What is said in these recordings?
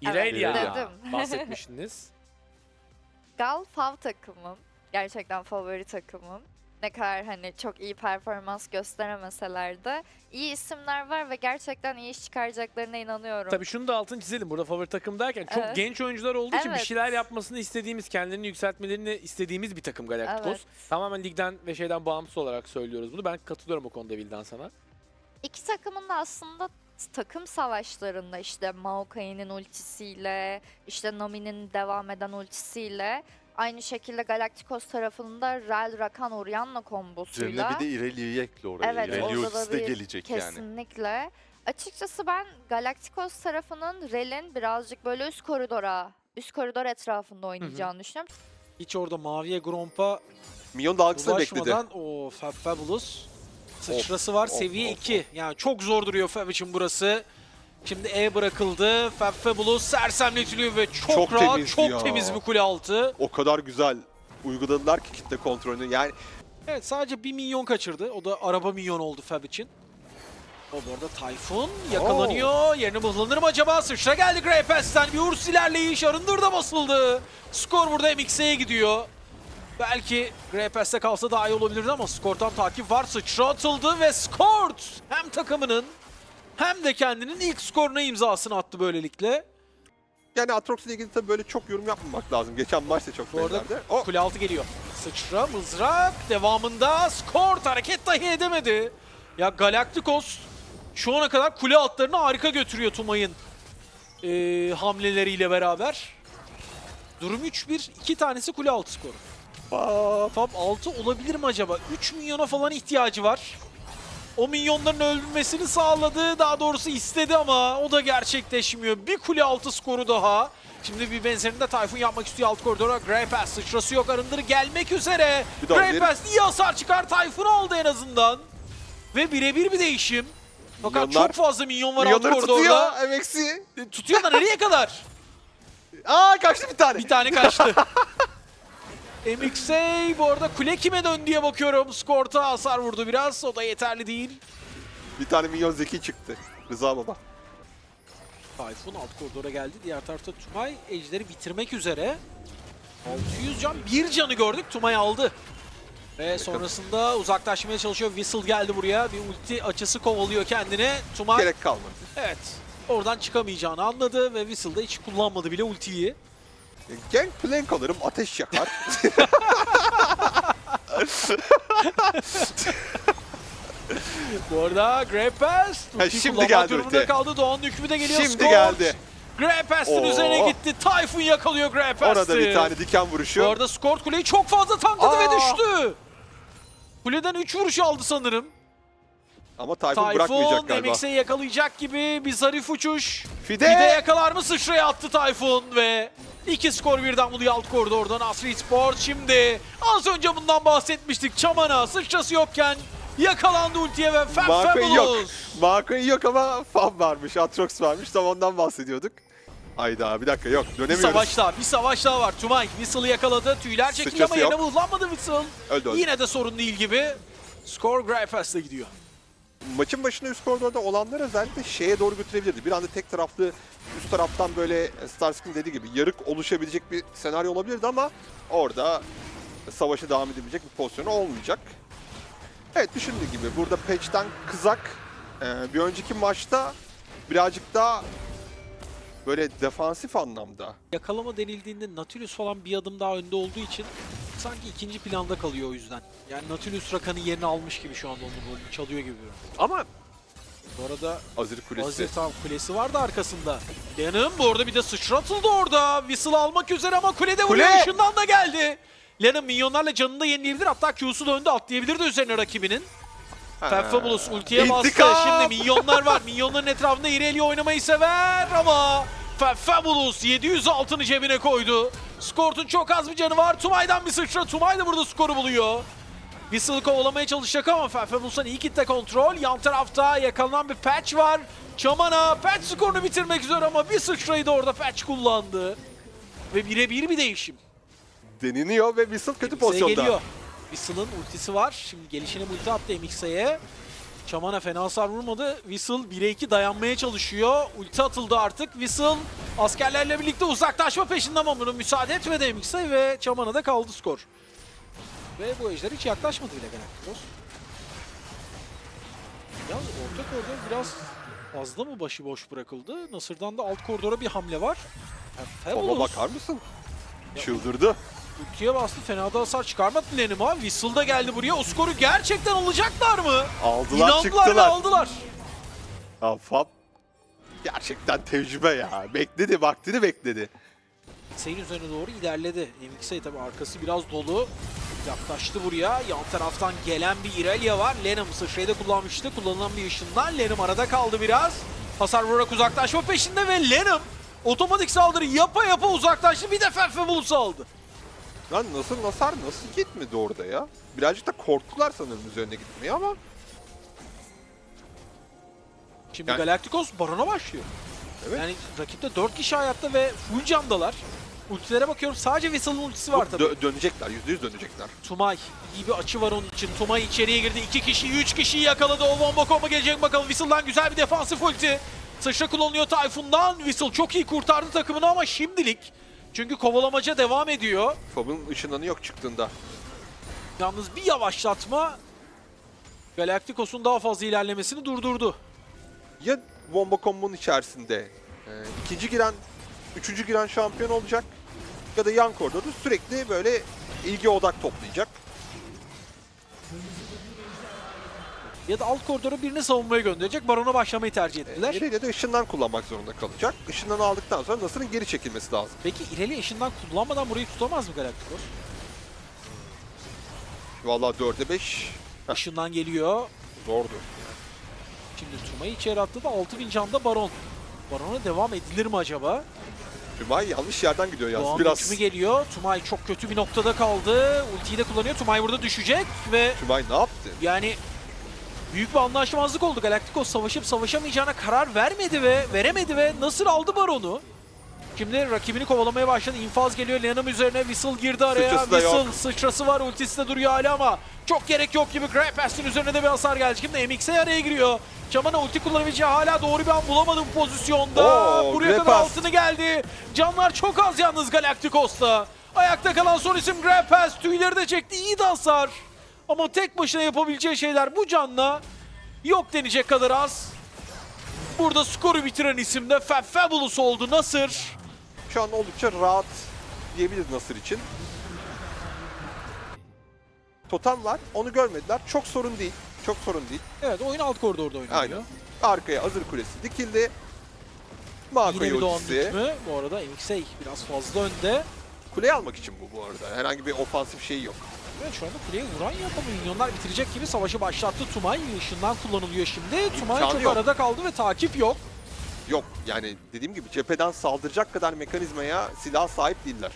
İrelia dedim. bahsetmiştiniz. Gal fav takımım. Gerçekten favori takımım. Ne kadar hani çok iyi performans gösteremeseler de iyi isimler var ve gerçekten iyi iş çıkaracaklarına inanıyorum. Tabii şunu da altını çizelim. Burada favori takım derken çok Evet. genç oyuncular olduğu için bir Evet. şeyler yapmasını istediğimiz, kendilerini yükseltmelerini istediğimiz bir takım Galacticos. Evet. Tamamen ligden ve şeyden bağımsız olarak söylüyoruz bunu. Ben katılıyorum o konuda Vildan sana. İki takımın da aslında takım savaşlarında işte Maokai'nin ultisiyle, işte Nami'nin devam eden ultisiyle aynı şekilde Galacticos tarafında Rel Rakan Orianna Üzerine kombosuyla. bir de İrelia'yı ekle oraya. Evet, İrelia orada da ultisi de gelecek yani. Kesinlikle. Açıkçası ben Galacticos tarafının Rel'in birazcık böyle üst koridora, üst koridor etrafında oynayacağını düşünüyorum. Hiç orada maviye Gromp'a Minyon dalgasını bekledi. ulaşmadan o Fab Fabulous sıçrası var of, seviye of, 2. Yani çok zor duruyor Fab için burası. Şimdi E bırakıldı. Fab Fabulous sersemletiliyor ve çok, Çok rahat, temiz çok ya. temiz bir kule altı. O kadar güzel uyguladılar ki kitle kontrolünü. Yani Evet sadece bir milyon kaçırdı. O da araba milyon oldu Fab için. O bu arada Tayfun yakalanıyor. Yerine mıhlanır mı acaba? Sıçra geldi Grey Pass'ten. Bir Urs ilerleyiş. Arındır da basıldı. Skor burada MX'e gidiyor. Belki Grey Pass'te kalsa daha iyi olabilirdi ama Skort'tan takip var. Sıçra atıldı ve Skort hem takımının hem de kendinin ilk skoruna imzasını attı böylelikle. yani Atrox'la ilgili tabii böyle çok yorum yapmamak lazım. Geçen maçta çok Bu arada. O kule altı geliyor. Sıçra, mızrak, devamında Skort hareket dahi edemedi. Ya Galacticos şu ana kadar kule altlarını harika götürüyor Tumay'ın eee, hamleleriyle beraber. Durum 3-1, iki tanesi kule altı skoru. Fab 6 olabilir mi acaba? 3 milyona falan ihtiyacı var. O milyonların öldürmesini sağladı. Daha doğrusu istedi ama o da gerçekleşmiyor. Bir kule altı skoru daha. Şimdi bir benzerini de Tayfun yapmak istiyor alt koridora. Grey Pass sıçrası yok arındırı gelmek üzere. Grey. Pass iyi hasar çıkar Tayfun aldı en azından. Ve birebir bir değişim. Fakat Milyonlar- çok fazla minyon var alt koridorda. tutuyor MX'i. E, Tutuyor da nereye kadar? Aa kaçtı bir tane. Bir tane kaçtı. MXA bu arada kule kime dön diye bakıyorum. Skorta hasar vurdu biraz. O da yeterli değil. Bir tane minyon zeki çıktı. Rıza baba. Tayfun alt koridora geldi. Diğer tarafta Tumay ejderi bitirmek üzere. 600 can. Bir canı gördük. Tumay aldı. Ve sonrasında uzaklaşmaya çalışıyor. Whistle geldi buraya. Bir ulti açısı kovalıyor kendine. Tumay Gerek kalmadı. evet oradan çıkamayacağını anladı ve Whistle da hiç kullanmadı bile ultiyi. Gangplank alırım ateş yakar. Bu arada Grey Pass Ha, ultiyi şimdi geldi durumunda kaldı. Doğan'ın hükmü de geliyor. Şimdi Scorch. geldi. Pass'ın Oo. üzerine gitti. Tayfun yakalıyor Pass'ı. Orada bir tane diken vuruşu. Bu arada Skort kuleyi çok fazla tankladı ve düştü. Kuleden 3 vuruş aldı sanırım. Ama Tayfun, bırakmayacak Tayfun galiba. MX'e yakalayacak gibi bir zarif uçuş. Fide. Bir de yakalar mı sıçraya attı Tayfun ve iki skor birden buluyor alt koridordan Asri Sport. Şimdi az önce bundan bahsetmiştik. Çamana sıçrası yokken yakalandı ultiye ve Fab Markayı yok. Markayı yok ama fan varmış, Atrox varmış. Tam ondan bahsediyorduk. Hayda bir dakika yok Bir dönemiyoruz. savaş daha, bir savaş daha var. Tumay Whistle'ı yakaladı. Tüyler çekildi ama yerine yok. vurulamadı Whistle. Öldü öldü. Yine de sorun değil gibi. Skor Grey Pass'la gidiyor. Maçın başında üst koridorda olanlar özellikle şeye doğru götürebilirdi. Bir anda tek taraflı üst taraftan böyle Starsky'nin dediği gibi yarık oluşabilecek bir senaryo olabilirdi ama orada savaşı devam edebilecek bir pozisyonu olmayacak. Evet düşündüğü gibi burada Patch'ten kızak e, bir önceki maçta birazcık daha böyle defansif anlamda Yakalama denildiğinde Nautilus falan bir adım daha önde olduğu için sanki ikinci planda kalıyor o yüzden. Yani Nautilus Rakan'ın yerini almış gibi şu anda onun rolünü çalıyor gibi. ama Bu arada Azir Kulesi Azir tam kulesi vardı arkasında. Lennon bu arada bir de sıçratıldı orada. Whistle almak üzere ama kulede vuruyor. Kule! Işından da geldi. Lennon minyonlarla canını da yenileyebilir. Hatta Q'su döndü atlayabilir de üzerine rakibinin. Fab Fabulous ultiye bastı. İntikam! Şimdi minyonlar var. Minyonların etrafında Irelia oynamayı sever ama Fab Fabulous 700 altını cebine koydu. Skort'un çok az bir canı var. Tumay'dan bir sıçra. Tumay da burada skoru buluyor. Whistle'ı kovalamaya çalışacak ama Fab Fabulous'un iyi kitle kontrol. Yan tarafta yakalanan bir patch var. Çamana patch skorunu bitirmek üzere ama bir sıçrayı da orada patch kullandı. Ve birebir bir değişim. deneniyor ve Whistle kötü MX'e pozisyonda. geliyor. Whistle'ın ultisi var. Şimdi gelişine ulti attı MX'e. Çamana fena hasar vurmadı. Whistle 1'e 2 dayanmaya çalışıyor. Ulti atıldı artık. Whistle askerlerle birlikte uzaklaşma peşinde ama bunu müsaade etmedi MX'e ve Çamana'da kaldı skor. Ve bu ejder hiç yaklaşmadı bile Galacticos. Yalnız orta koridor biraz fazla mı başıboş bırakıldı? Nasır'dan da alt koridora bir hamle var. Yani Fabulous bakar mısın? Çıldırdı. Ultiye bastı. Fena da hasar çıkarmadı Lenima. Whistle da geldi buraya. O skoru gerçekten alacaklar mı? Aldılar İnandılar çıktılar. aldılar. Ya Fab gerçekten tecrübe ya. Bekledi vaktini bekledi. Seyin üzerine doğru ilerledi. MXA tabi arkası biraz dolu. Yaklaştı buraya. Yan taraftan gelen bir Irelia var. Lenham sıçrayı kullanmıştı. Kullanılan bir ışından. Lenham arada kaldı biraz. Hasar vurarak uzaklaşma peşinde ve Lenham otomatik saldırı yapa yapa uzaklaştı. Bir de Fefebulus aldı. Lan nasıl Nasar nasıl gitmedi orada ya? Birazcık da korktular sanırım üzerine gitmeye ama Şimdi Yani- Galacticos Baron'a başlıyor. Evet. Yani rakipte 4 kişi hayatta ve full candalar. Ultilere bakıyorum. Sadece Whistle'ın ultisi var tabii. dö- dönecekler. Yüzde yüz dönecekler. Tumay iyi bir açı var onun için. Tumay içeriye girdi. 2 kişi, 3 kişiyi yakaladı. O bomba komba gelecek bakalım. Whistle'dan güzel bir defansif ulti. Sıçra kullanılıyor Tayfun'dan. Whistle çok iyi kurtardı takımını ama şimdilik. Çünkü kovalamaca devam ediyor. Fab'ın ışınlanı yok çıktığında. Yalnız bir yavaşlatma Galacticos'un daha fazla ilerlemesini durdurdu. Ya bomba kombonun içerisinde e, ikinci giren, üçüncü giren şampiyon olacak ya da yan koridorda sürekli böyle ilgi odak toplayacak. Ya da alt koridora birini savunmaya gönderecek. Baron'a başlamayı tercih ettiler. Nereye de ışından kullanmak zorunda kalacak. Işından aldıktan sonra Nasır'ın geri çekilmesi lazım. Peki ileri eşinden kullanmadan burayı tutamaz mı Galacticos? Vallahi 4'e 5 Işından geliyor. zordu. Şimdi Tuma'yı içeri attı da 6000 canda Baron. Baron'a devam edilir mi acaba? Tümay yanlış yerden gidiyor yalnız Doğan biraz. hükmü geliyor. Tumay çok kötü bir noktada kaldı. Ultiyi de kullanıyor. Tumay burada düşecek ve Tümay ne yaptı? yani büyük bir anlaşmazlık oldu. Galacticos savaşıp savaşamayacağına karar vermedi ve veremedi ve nasıl aldı Baron'u? Şimdi rakibini kovalamaya başladı. İnfaz geliyor. Lenham üzerine Whistle girdi araya. Sıçrası Whistle sıçrası var. Ultisi de duruyor hala ama çok gerek yok gibi. Grey Pest'in üzerine de bir hasar geldi. Şimdi MX'e araya giriyor. Çamana ulti kullanabileceği hala doğru bir an bulamadı bu pozisyonda. Oo, Buraya kadar Pest. altını geldi. Canlar çok az yalnız Galacticos'ta. Ayakta kalan son isim Grey Pest. Tüyleri de çekti. İyi de hasar. Ama tek başına yapabileceği şeyler bu canla yok denecek kadar az. Burada skoru bitiren isim de Fab Fabulous oldu. Nasır. Şu an oldukça rahat diyebiliriz Nasır için. Totem var. Onu görmediler. Çok sorun değil. Çok sorun değil. Evet oyun alt koridorda oynanıyor. Aynen. Arkaya hazır kulesi dikildi. Makoy Yine bir Doğan ultisi. Bu arada MXA biraz fazla önde. Kuleyi almak için bu bu arada. Herhangi bir ofansif şey yok. Evet şu anda kuleye vuran yok ama minyonlar bitirecek gibi savaşı başlattı. Tumay ışından kullanılıyor şimdi. Tumay İmkanı çok yok. arada kaldı ve takip yok. Yok yani dediğim gibi cepheden saldıracak kadar mekanizmaya silah sahip değiller.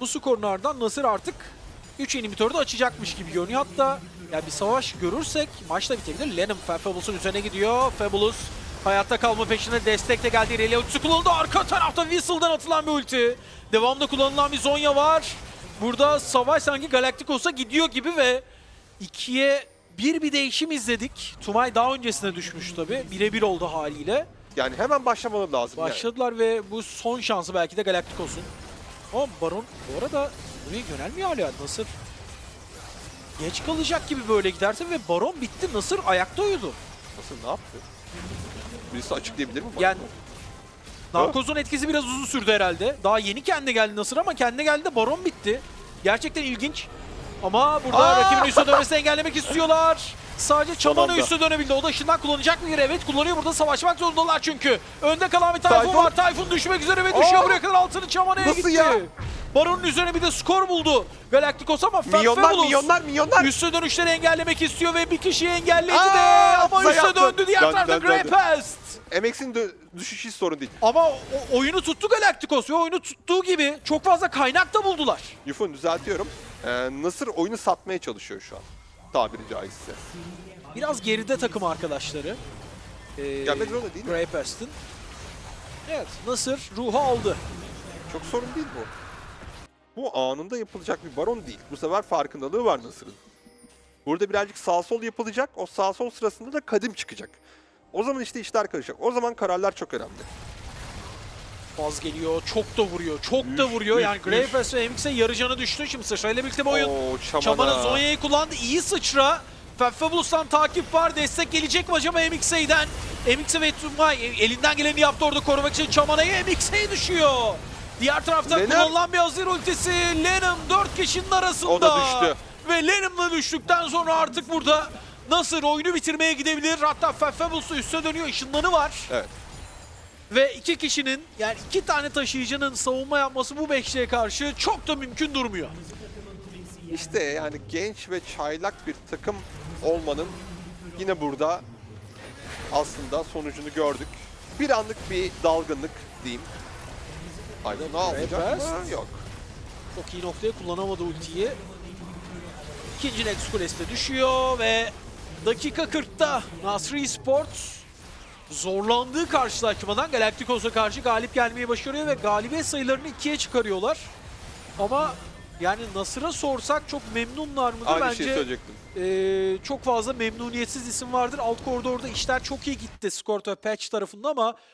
Bu skorun ardından Nasır artık 3 inhibitörü de açacakmış gibi görünüyor. Hatta yani bir savaş görürsek maç da bitebilir. Lenham Fabulous'un üzerine gidiyor. Fabulous hayatta kalma peşinde destek de geldi. Ultisi kullanıldı. Arka tarafta Whistle'dan atılan bir ulti. Devamda kullanılan bir Zonya var. Burada savaş sanki Galacticos'a gidiyor gibi ve ikiye bir bir değişim izledik. Tumay daha öncesine düşmüş tabi. Birebir oldu haliyle. Yani hemen başlamaları lazım. yani. Başladılar ve bu son şansı belki de Galacticos'un. Ama Baron bu arada buraya yönelmiyor hala Nasır. Geç kalacak gibi böyle giderse ve Baron bitti. Nasır ayakta uyudu. Nasıl ne yaptı? Birisi açıklayabilir mi? bana? Yani Narkoz'un etkisi biraz uzun sürdü herhalde. Daha yeni kendine geldi Nasır ama kendine geldi de Baron bitti. Gerçekten ilginç. Ama burada Aa! rakibin üstüne dönmesini engellemek istiyorlar. Sadece Çaman'a anda. üstüne dönebildi. O da ışından kullanacak mı? Evet kullanıyor. Burada savaşmak zorundalar çünkü. Önde kalan bir Tayfun, Tayfun. var. Tayfun düşmek üzere ve düşüyor. Aa! Buraya kadar altını Çamana'ya Nasıl gitti. ya? Baron'un üzerine bir de skor buldu. Galacticos ama Milyonlar, Fabulous milyonlar, milyonlar. üstüne dönüşleri engellemek istiyor ve bir kişiyi engelledi Aa, de ama üstüne yaptı. döndü. Diğer tarafta dön, Grey döndü. Pest. MX'in dö- düşüşü hiç sorun değil. Ama o- oyunu tuttu Galacticos ve oyunu tuttuğu gibi çok fazla kaynak da buldular. Yufun düzeltiyorum. Ee, Nasır oyunu satmaya çalışıyor şu an. Tabiri caizse. Biraz geride takım arkadaşları. Ee, Gelmek zorunda değil mi? Pest'in. Evet, Nasır ruhu aldı. Çok sorun değil bu. Bu anında yapılacak bir baron değil. Bu sefer farkındalığı var Nasır'ın. Burada birazcık sağ sol yapılacak. O sağ sol sırasında da kadim çıkacak. O zaman işte işler karışacak. O zaman kararlar çok önemli. Faz geliyor. Çok da vuruyor. Çok da Üf, vuruyor. üf, Yani üf. Grey Pass ve MX'e yarı canı düştü. Şimdi sıçrayla birlikte bu oyun. Oo, Çamana. Zonya'yı kullandı. İyi sıçra. Fabulous'tan takip var. Destek gelecek mi acaba MX'den? MX'e ve Tumay elinden geleni yaptı orada korumak için Çamana'ya MX'e düşüyor. Diğer tarafta Lennon. kullanılan bir hazır ultisi. Lennon 4 kişinin arasında. O da düştü. Ve Lennon'la düştükten sonra artık burada Nasır oyunu bitirmeye gidebilir. Hatta Fabulous da üste dönüyor. Işınlanı var. Evet. Ve iki kişinin yani iki tane taşıyıcının savunma yapması bu beşliğe karşı çok da mümkün durmuyor. İşte yani genç ve çaylak bir takım olmanın yine burada aslında sonucunu gördük. Bir anlık bir dalgınlık diyeyim. Aynen ne Best. mı? Yok. Çok iyi noktaya kullanamadı ultiyi. İkinci Nexus Kulesi düşüyor ve dakika 40'ta Nasri Sports zorlandığı karşılaşmadan Galacticos'a karşı galip gelmeyi başarıyor ve galibiyet sayılarını ikiye çıkarıyorlar. Ama yani Nasır'a sorsak çok memnunlar mıdır? Aynı Bence şeyi söyleyecektim. Ee, çok fazla memnuniyetsiz isim vardır. Alt koridorda işler çok iyi gitti Skort ve Patch tarafında ama